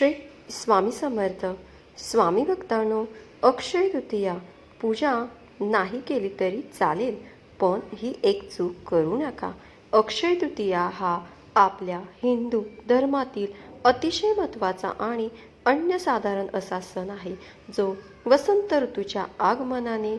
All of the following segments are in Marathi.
श्री स्वामी समर्थ स्वामी भक्तांनो अक्षय तृतीया पूजा नाही केली तरी चालेल पण ही एक चूक करू नका. अक्षय तृतीया हा आपल्या हिंदू धर्मातील अतिशय महत्त्वाचा आणि अन्यसाधारण असा सण आहे जो वसंत ऋतूच्या आगमनाने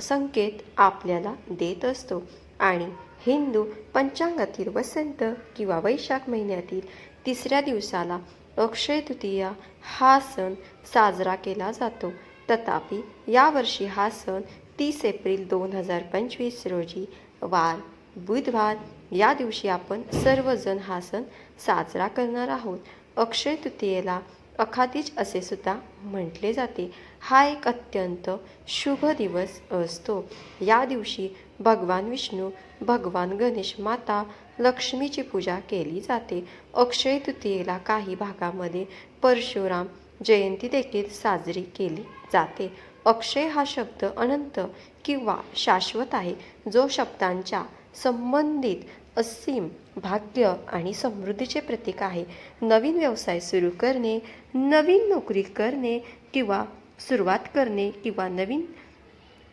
संकेत आपल्याला देत असतो. आणि हिंदू पंचांगातील वसंत किंवा वैशाख महिन्यातील तिसऱ्या दिवसाला अक्षय तृतीया हा सण साजरा केला जातो. तथापि यावर्षी हा सण तीस एप्रिल दोन हजार पंचवीस रोजी वार बुधवार या दिवशी आपण सर्वजण हा सण साजरा करणार आहोत. अक्षय तृतीयेला अखातीज असे सुद्धा म्हटले जाते. हा एक अत्यंत शुभ दिवस असतो. या दिवशी भगवान विष्णू भगवान गणेश माता लक्ष्मीची पूजा केली जाते. अक्षय तृतीयेला काही भागामध्ये परशुराम जयंती देखील साजरी केली जाते. अक्षय हा शब्द अनंत किंवा शाश्वत आहे जो शब्दांच्या संबंधित असीम भाग्य आणि समृद्धीचे प्रतीक आहे. नवीन व्यवसाय सुरू करणे नवीन नोकरी करणे किंवा सुरुवात करणे किंवा नवीन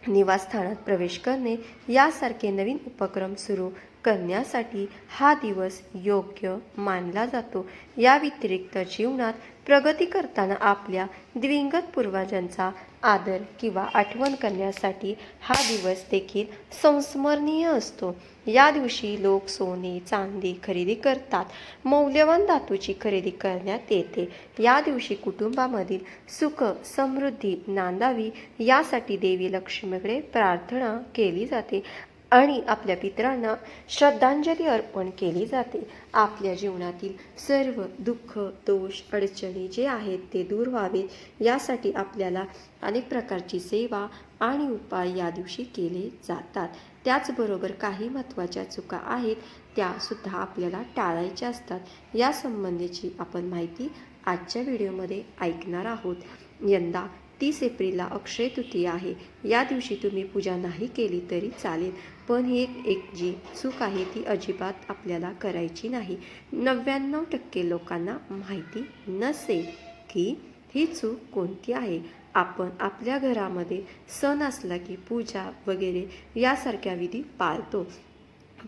निवासस्थानात प्रवेश करणे यासारखे नवीन उपक्रम सुरू करण्यासाठी हा दिवस योग्य मानला जातो. या व्यतिरिक्त जीवनात प्रगती करताना आपल्या द्विंगत पूर्वजांचा आदर किंवा आठवण करण्यासाठी हा दिवस देखील संस्मरणीय असतो. या दिवशी लोक सोने चांदी खरेदी करतात. मौल्यवान धातूची खरेदी करण्यात येते. या दिवशी कुटुंबामधील सुख समृद्धी नांदावी यासाठी देवी लक्ष्मीकडे प्रार्थना केली जाते. आणि आपल्या पितरांना श्रद्धांजली अर्पण केली जाते. आपल्या जीवनातील सर्व दुःख दोष अडचणी जे आहेत ते दूर व्हावे. यासाठी आपल्याला अनेक प्रकारची सेवा आणि उपाय या दिवशी केले जातात. त्याचबरोबर काही महत्त्वाच्या चुका आहेत त्यासुद्धा आपल्याला टाळायच्या असतात. या संबंधीची आपण माहिती आजच्या व्हिडिओमध्ये ऐकणार आहोत. यंदा तीस एप्रिलला अक्षय तृतीया आहे. या दिवशी तुम्ही पूजा नाही केली तरी चालेल पण ही एक एक जी चूक आहे ती अजिबात आपल्याला करायची नाही. नव्याण्णव टक्के लोकांना माहिती नसेल की ही चूक कोणती आहे. आपण आपल्या घरामध्ये सण असला की पूजा वगैरे यासारख्या विधी पाळतो.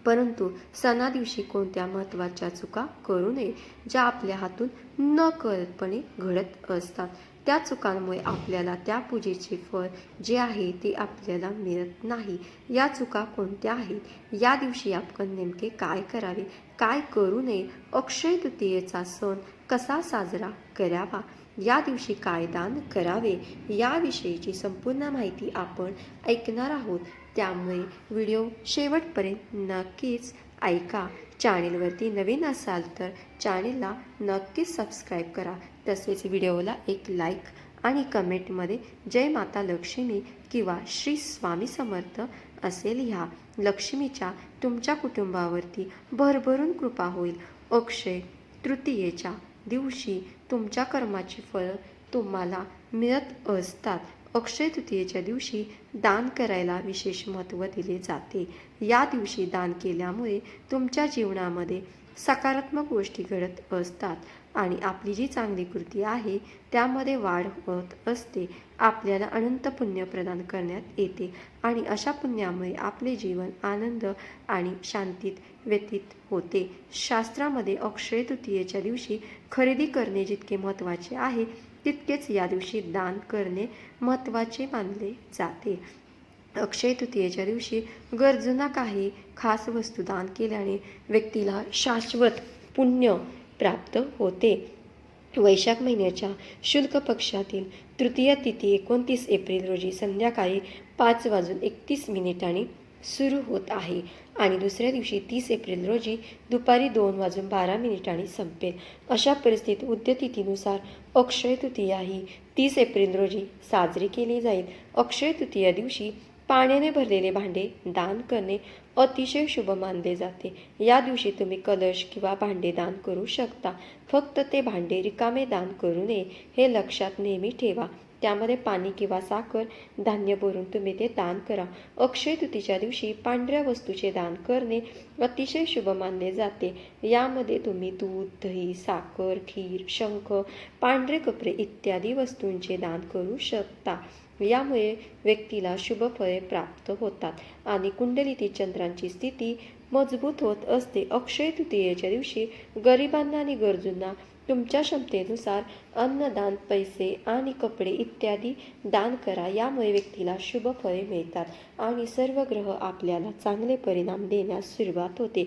परंतु सणा दिवशी कोणत्या महत्त्वाच्या चुका करू नये ज्या आपल्या हातून न कळतपणे घडत असतात. त्या चुकांमुळे आपल्याला त्या पूजेचे फळ जे आहे ते आपल्याला मिळत नाही. या चुका कोणत्या आहेत? या दिवशी आपण नेमके काय करावे? काय करू नये? अक्षय तृतीयेचा सण कसा साजरा करावा? या दिवशी काय दान करावे? याविषयीची संपूर्ण माहिती आपण ऐकणार आहोत. त्यामुळे व्हिडिओ शेवटपर्यंत नक्कीच ऐका. चॅनेलवरती नवीन असाल तर चॅनेलला नक्कीच सबस्क्राईब करा. तसेच व्हिडिओला एक लाईक आणि कमेंटमध्ये जय माता लक्ष्मी किंवा श्री स्वामी समर्थ असे लिहा. लक्ष्मीच्या तुमच्या कुटुंबावरती भरभरून कृपा होईल. अक्षय तृतीयेच्या दिवशी तुमच्या कर्माची फळं तुम्हाला मिळत असतात. अक्षय तृतीयेच्या दिवशी दान करायला विशेष महत्त्व दिले जाते. या दिवशी दान केल्यामुळे तुमच्या जीवनामध्ये सकारात्मक गोष्टी घडत असतात. आणि आपली जी चांगली कृती आहे त्यामध्ये वाढ होत असते. आपल्याला अनंत पुण्य प्रदान करण्यात येते आणि अशा पुण्यामुळे आपले जीवन आनंद आणि शांतीत व्यतीत होते. शास्त्रामध्ये अक्षय तृतीयेच्या दिवशी खरेदी करणे जितके महत्त्वाचे आहे तितकेच या दिवशी दान करणे महत्त्वाचे मानले जाते. अक्षय तृतीयेच्या दिवशी गरजूंना काही खास वस्तू दान केल्याने व्यक्तीला शाश्वत पुण्य प्राप्त होते. वैशाख महिन्याच्या शुल्क पक्षातील तृतीय तिथी एकोणतीस एप्रिल रोजी संध्याकाळी पाच वाजून एकतीस मिनिटांनी सुरू होत आहे आणि दुसऱ्या दिवशी तीस एप्रिल रोजी दुपारी दोन वाजून बारा मिनिटांनी संपेल. अशा परिस्थितीत उद्यतिथीनुसार अक्षय तृतीया ही तीस एप्रिल रोजी साजरी केली जाईल. अक्षय तृतीया दिवशी पाण्याने भरलेले भांडे दान करणे अतिशय शुभ मानले जाते. या दिवशी तुम्ही कलश किंवा भांडे दान करू शकता. फक्त ते भांडे रिकामे दान करू नये हे लक्षात नेहमी ठेवा. त्यामध्ये पाणी किंवा साखर धान्य भरून तुम्ही ते दान करा. अक्षय तृतीच्या दिवशी पांढऱ्या वस्तूचे दान करणे अतिशय शुभ मानले जाते. यामध्ये तुम्ही दूध दही साखर खीर शंख पांढरे कपडे इत्यादी वस्तूंचे दान करू शकता. यामुळे व्यक्तीला शुभफळे प्राप्त होतात आणि कुंडलीतील चंद्रांची स्थिती मजबूत होत असते. अक्षय तृतीयेच्या दिवशी गरिबांना आणि गरजूंना तुमच्या क्षमतेनुसार अन्नदान पैसे आणि कपडे इत्यादी दान करा. यामुळे व्यक्तीला शुभ फळे मिळतात आणि सर्व ग्रह आपल्याला चांगले परिणाम देण्यास सुरुवात होते.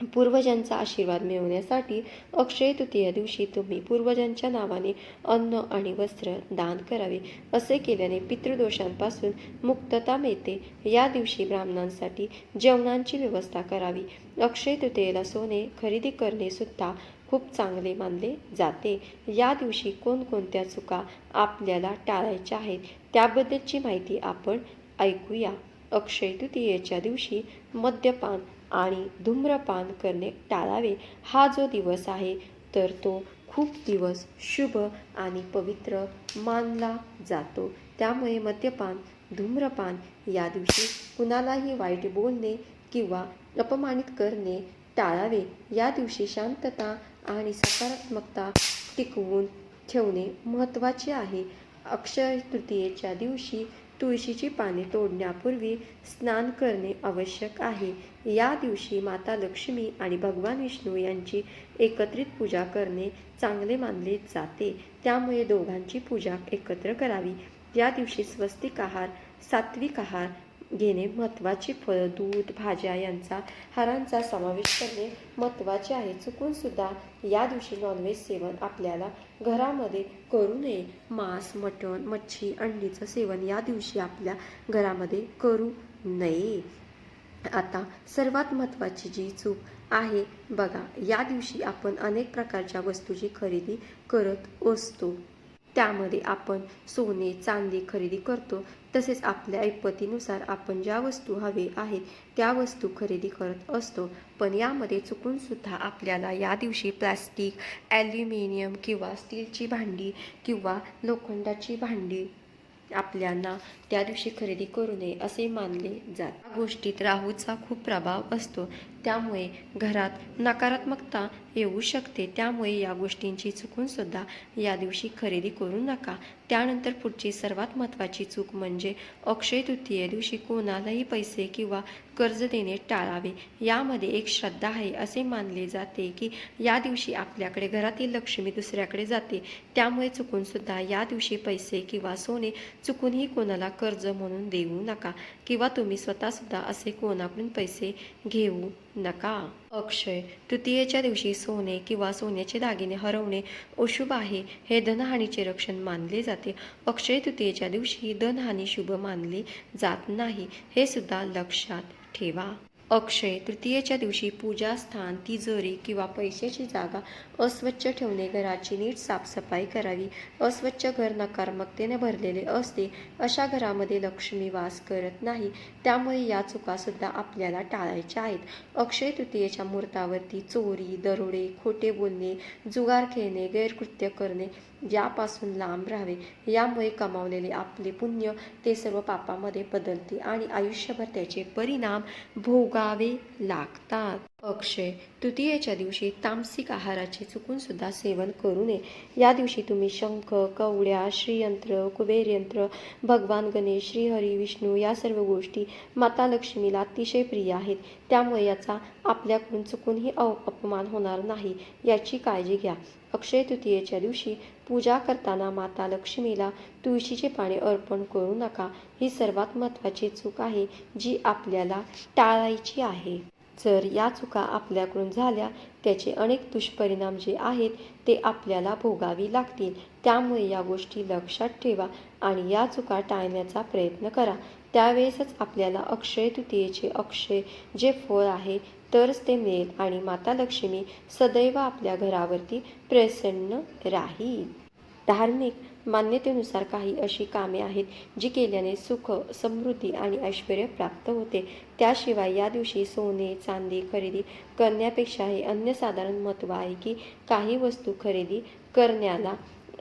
पूर्वजांचा आशीर्वाद मिळवण्यासाठी अक्षय तृतीया दिवशी तुम्ही पूर्वजांच्या नावाने अन्न आणि वस्त्र दान करावे असे केल्याने पितृदोषांपासून मुक्तता मिळते. या दिवशी ब्राह्मणांसाठी जेवणांची व्यवस्था करावी. अक्षय तृतीयेला सोने खरेदी करणे सुद्धा खूप चांगले मानले जाते. या दिवशी कोणकोणत्या चुका आपल्याला टाळायच्या आहेत त्याबद्दलची माहिती आपण ऐकूया. अक्षय तृतीयेच्या दिवशी मद्यपान आणि धूम्रपान करणे टाळावे. हा जो दिवस आहे तर तो खूप दिवस शुभ आणि पवित्र मानला जातो. त्यामुळे मद्यपान धूम्रपान या दिवशी कुणालाही वाईट बोलणे किंवा अपमानित करणे टाळावे. या दिवशी शांतता आणि सकारात्मकता टिकवून ठेवणे महत्त्वाचे आहे. अक्षय तृतीयेच्या दिवशी तुळशीची पाने तोडण्यापूर्वी स्नान करणे आवश्यक आहे. या दिवशी माता लक्ष्मी आणि भगवान विष्णू यांची एकत्रित पूजा करणे चांगले मानले जाते. त्यामुळे दोघांची पूजा एकत्र करावी. या दिवशी स्वस्तिक आहार सात्विक आहार घेणे महत्त्वाचे फळ दूध भाज्या यांचा हारांचा समावेश करणे महत्त्वाचे आहे. चुकूनसुद्धा या दिवशी नॉनव्हेज सेवन आपल्याला घरामध्ये करू नये. मांस मटण मच्छी अंडीचं सेवन या दिवशी आपल्या घरामध्ये करू नये. आता सर्वात महत्त्वाची जी चूक आहे बघा या दिवशी आपण अनेक प्रकारच्या वस्तूची खरेदी करत असतो. त्यामध्ये आपण सोने चांदी खरेदी करतो. तसेच आपल्या ऐपतीनुसार आपण ज्या वस्तू हवे आहेत त्या वस्तू खरेदी करत असतो. पण यामध्ये चुकूनसुद्धा आपल्याला या दिवशी प्लॅस्टिक ॲल्युमिनियम किंवा स्टीलची भांडी किंवा लोखंडाची भांडी आपल्याला त्या दिवशी खरेदी करू नये असे मानले जात. गोष्टीत राहूचा खूप प्रभाव असतो. त्यामुळे घरात नकारात्मकता येऊ शकते. त्यामुळे या गोष्टींची चुकून सुद्धा या दिवशी खरेदी करू नका. त्यानंतर पुढची सर्वात महत्त्वाची चूक म्हणजे अक्षय तृतीये दिवशी कोणालाही पैसे किंवा कर्ज देणे टाळावे. यामध्ये एक श्रद्धा आहे असे मानले जाते की या दिवशी आपल्याकडे घरातील लक्ष्मी दुसऱ्याकडे जाते. त्यामुळे चुकून सुद्धा या दिवशी पैसे किंवा सोने चुकूनही कोणाला कर्ज म्हणून देऊ नका. किंवा तुम्ही स्वतःसुद्धा असे कोणाकडून पैसे घेऊ नका. अक्षय तृतीयेच्या दिवशी सोने किंवा सोन्याचे दागिने हरवणे अशुभ आहे हे धनहानीचे रक्षण मानले जाते. अक्षय तृतीयेच्या दिवशी धनहानी शुभ मानली जात नाही हे सुद्धा लक्षात ठेवा. अक्षय तृतीयेच्या दिवशी पूजास्थान तिजोरी किंवा पैशाची जागा अस्वच्छ ठेवणे घराची नीट साफसफाई करावी अस्वच्छ घर नकारात्मकतेने भरलेले असते अशा घरामध्ये लक्ष्मी वास करत नाही त्यामुळे या चुकासुद्धा आपल्याला टाळायच्या आहेत. अक्षय तृतीयेच्या मुहूर्तावरती चोरी दरोडे खोटे बोलणे जुगार खेळणे गैरकृत्य करणे यापासून लांब राहावे. यामुळे कमावलेले आपले पुण्य ते सर्व पापामध्ये बदलते आणि आयुष्यभर त्याचे परिणाम भोगावे लागतात. अक्षय तृतीयेच्या दिवशी तामसिक आहाराचे चुकून सुद्धा सेवन करू नये. या दिवशी तुम्ही शंख कवड्या श्रीयंत्र कुबेरयंत्र भगवान गणेश श्रीहरी विष्णू या सर्व गोष्टी माता लक्ष्मीला अतिशय प्रिय आहेत. त्यामुळे याचा आपल्याकडून चुकूनही अव अपमान होणार नाही. याची काळजी घ्या. अक्षय तृतीयेच्या दिवशी पूजा करताना माता लक्ष्मीला तुळशीचे पाणी अर्पण करू नका. ही सर्वात महत्त्वाची चूक आहे जी आपल्याला टाळायची आहे. जर या चुका आपल्याकडून झाल्या त्याचे अनेक दुष्परिणाम जे आहेत ते आपल्याला भोगावी लागतील. त्यामुळे या गोष्टी लक्षात ठेवा आणि या चुका टाळण्याचा प्रयत्न करा. त्यावेळेसच आपल्याला अक्षय तृतीयेचे अक्षय जे फळ आहे तरच ते मिळेल आणि माता लक्ष्मी सदैव आपल्या घरावरती प्रसन्न राहील. धार्मिक मान्यतेनुसार काही अशी कामे आहेत जी केल्याने सुख समृद्धी आणि ऐश्वर प्राप्त होते. त्याशिवाय या दिवशी सोने चांदी खरेदी करण्यापेक्षा हे अन्य साधारण महत्त्व आहे की काही वस्तू खरेदी करण्याला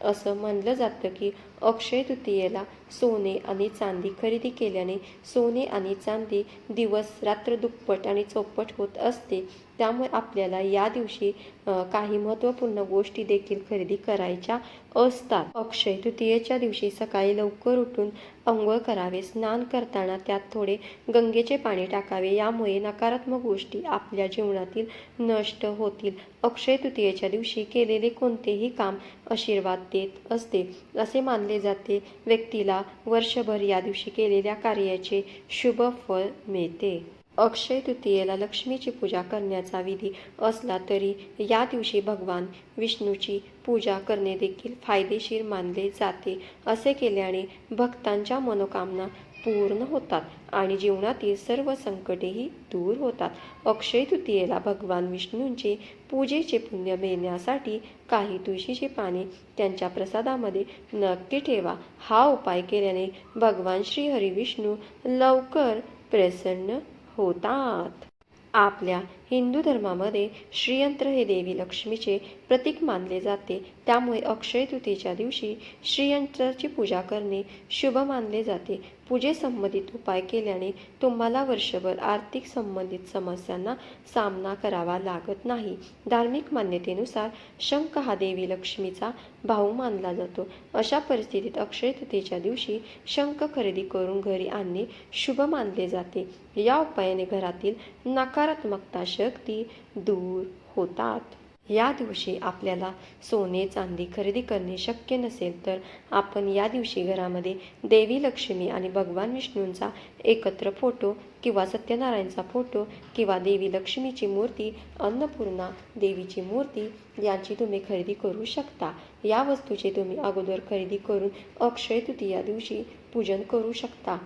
असं म्हणलं जातं की अक्षय तृतीयेला सोने आणि चांदी खरेदी केल्याने सोने आणि चांदी दिवस रात्र दुप्पट आणि चौपट होत असते. त्यामुळे आपल्याला या दिवशी काही महत्त्वपूर्ण गोष्टी देखील खरेदी करायच्या असतात. अक्षय तृतीयेच्या दिवशी सकाळी लवकर उठून अंघोळ करावे स्नान करताना त्यात थोडे गंगेचे पाणी टाकावे यामुळे नकारात्मक गोष्टी आपल्या जीवनातील नष्ट होतील. अक्षय तृतीयेच्या दिवशी केलेले कोणतेही काम आशीर्वाद देत असते असे मानले जाते. व्यक्तीला वर्षभर या दिवशी केलेल्या कार्याचे शुभ फळ मिळते. अक्षय तृतीयेला लक्ष्मीची पूजा करण्याचा विधी असला तरी या दिवशी भगवान विष्णूची पूजा करणे देखील फायदेशीर मानले जाते. असे केल्याने भक्तांच्या मनोकामना पूर्ण होतात आणि जीवनातील सर्व संकटेही दूर होतात. अक्षय तृतीयेला भगवान विष्णूंचे पूजेचे पुण्य मिळण्यासाठी काही तुळशीची पाने त्यांच्या प्रसादामध्ये नक्की ठेवा. हा उपाय केल्याने भगवान श्री हरी विष्णू लवकर प्रसन्न होतात. आपल्या हिंदू धर्मामध्ये श्रीयंत्र हे देवी लक्ष्मीचे प्रतीक मानले जाते. त्यामुळे अक्षय तृतीच्या दिवशी श्रीयंत्राची पूजा करणे शुभ मानले जाते. पूजेसंबंधित उपाय केल्याने तुम्हाला वर्षभर आर्थिक संबंधित समस्यांना सामना करावा लागत नाही. धार्मिक मान्यतेनुसार शंख हा देवी लक्ष्मीचा भाऊ मानला जातो. अशा परिस्थितीत अक्षय तृतीच्या दिवशी शंख खरेदी करून घरी आणणे शुभ मानले जाते. या उपायाने घरातील नकारात्मकता शक्ती दूर होतात. या दिवशी आपल्याला सोने चांदी खरेदी करणे शक्य नसेल तर आपण या दिवशी घरामध्ये देवी लक्ष्मी आणि भगवान विष्णूंचा एकत्र फोटो किंवा सत्यनारायणचा फोटो किंवा देवी लक्ष्मीची मूर्ती अन्नपूर्णा देवीची मूर्ती यांची तुम्ही खरेदी करू शकता. या वस्तूची तुम्ही अगोदर खरेदी करून अक्षय तृतीया दिवशी पूजन करू शकता.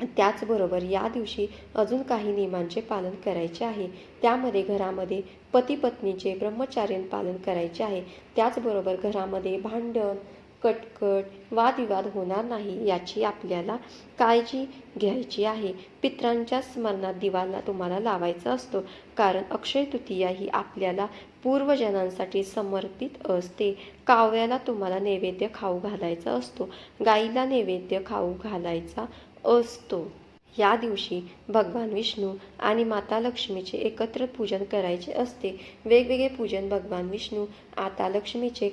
त्याचबरोबर या दिवशी अजून काही नियमांचे पालन करायचे आहे. त्यामध्ये घरामध्ये पती पत्नीचे ब्रह्मचार्य पालन करायचे आहे. त्याचबरोबर घरामध्ये भांडण कटकट वादविवाद होणार नाही याची आपल्याला काळजी घ्यायची आहे. पित्रांच्या स्मरणात दिवाला तुम्हाला लावायचा असतो. कारण अक्षय तृतीया ही आपल्याला पूर्वजनांसाठी समर्पित असते. कावळ्याला तुम्हाला नैवेद्य खाऊ घालायचा असतो. गाईला नैवेद्य खाऊ घालायचा असतो. या दिवशी भगवान विष्णू आणि माता लक्ष्मीचे एकत्र पूजन करायचे असते. वेगवेगळे पूजन भगवान विष्णू आता लक्ष्मीचे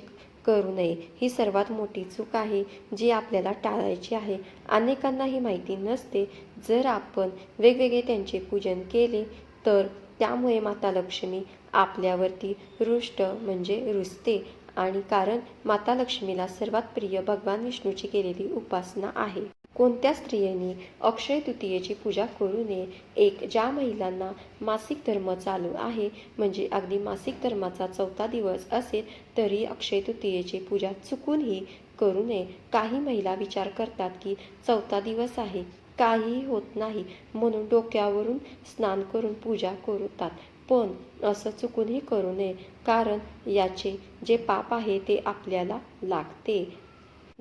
करू नये ही सर्वात मोठी चूक आहे जी आपल्याला टाळायची आहे. अनेकांना ही माहिती नसते. जर आपण वेगवेगळे त्यांचे पूजन केले तर त्यामुळे माता लक्ष्मी आपल्यावरती रुष्ट म्हणजे रुसते. आणि कारण माता लक्ष्मीला सर्वात प्रिय भगवान विष्णूची केलेली उपासना आहे. कोणत्या स्त्रियेने अक्षय तृतीयेची पूजा करू नये? एक ज्या महिलांना मासिक धर्म चालू आहे म्हणजे अगदी मासिक धर्माचा चौथा दिवस असेल तरी अक्षय तृतीयेची पूजा चुकूनही करू नये. काही महिला विचार करतात की चौथा दिवस आहे काहीही होत नाही म्हणून डोक्यावरून स्नान करून पूजा करतात. पण असं चुकूनही करू नये कारण याचे जे पाप आहे ते आपल्याला लागते.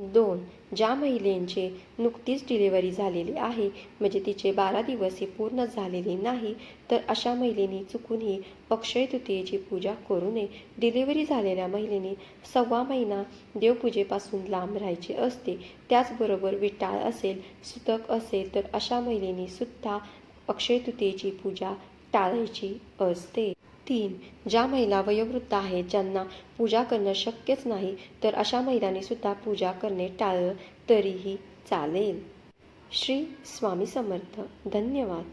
दोन. ज्या महिलेंचे नुकतीच डिलिव्हरी झालेली आहे म्हणजे तिचे बारा दिवस हे पूर्ण झालेले नाही तर अशा महिलेने चुकूनही अक्षय तृतीयेची पूजा करू नये. डिलिव्हरी झालेल्या महिलेने सव्वा महिना देवपूजेपासून लांब राहायचे असते. त्याचबरोबर विटाळ असेल सुतक असेल तर अशा महिलेने सुद्धा अक्षय तृतीयेची पूजा टाळायची असते. तीन. ज्या महिला वयोवृद्ध आहेत ज्यांना पूजा करणं शक्यच नाही तर अशा महिलांनी सुद्धा पूजा करणे टाळलं तरीही चालेल. श्री स्वामी समर्थ. धन्यवाद.